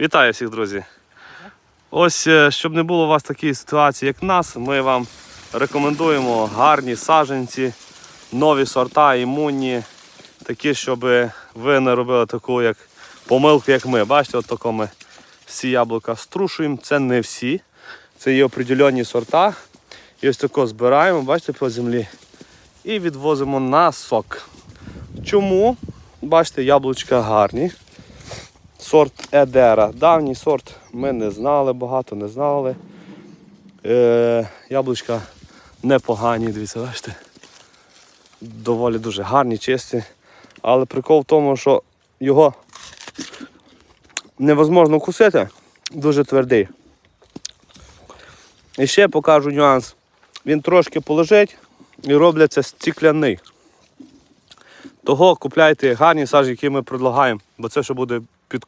Вітаю всіх, друзі. Ось, е, щоб не було у вас такої ситуації, як нас, ми вам рекомендуємо гарні саджанці, нові сорта, імунні, такі, щоб ви не робили таку як помилку, як ми. Бачите, от тако ми всі яблука струшуємо. Це не всі. Це є определенні сорта. І ось тако збираємо, бачите, по землі. І відвозимо на сок. Чому? Бачите, яблучка гарні. Сорт Едера. Давній сорт ми не знали, багато не знали. Е, яблучка непогані, дивіться, бачите. Доволі дуже гарні, чисті. Але прикол в тому, що його невозможно вкусити, дуже твердий. І ще покажу нюанс. Він трошки полежить і робляться стікляний. Того купляйте гарні сажі, які ми предлагаємо, бо це ще буде під